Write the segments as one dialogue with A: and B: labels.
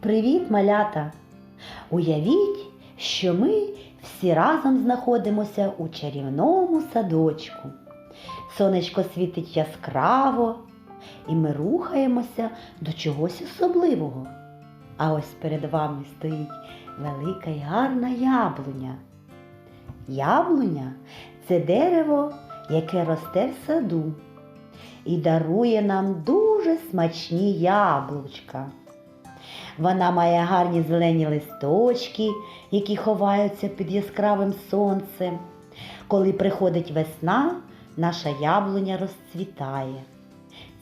A: привіт, малята! Уявіть, що ми всі разом знаходимося у чарівному садочку. Сонечко світить яскраво, і ми рухаємося до чогось особливого. А ось перед вами стоїть велика й гарна яблуня. Яблуня це дерево, яке росте в саду і дарує нам дуже смачні яблучка. Вона має гарні зелені листочки, які ховаються під яскравим сонцем. Коли приходить весна, наша яблуня розцвітає.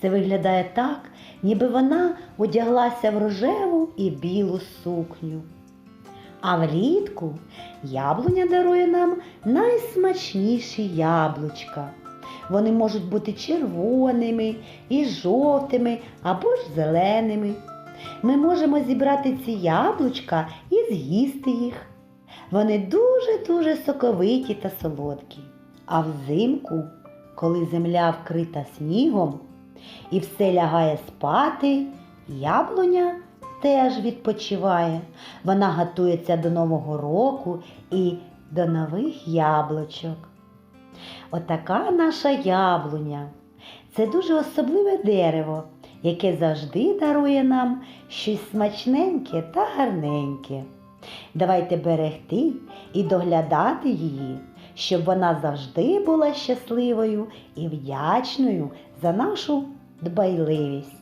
A: Це виглядає так, ніби вона одяглася в рожеву і білу сукню. А влітку яблуня дарує нам найсмачніші яблучка. Вони можуть бути червоними і жовтими або ж зеленими. Ми можемо зібрати ці яблучка і з'їсти їх. Вони дуже-дуже соковиті та солодкі. А взимку, коли земля вкрита снігом і все лягає спати, яблуня теж відпочиває. Вона готується до Нового року і до нових яблучок. Отака наша яблуня. Це дуже особливе дерево, яке завжди дарує нам щось смачненьке та гарненьке. Давайте берегти і доглядати її, щоб вона завжди була щасливою і вдячною за нашу дбайливість.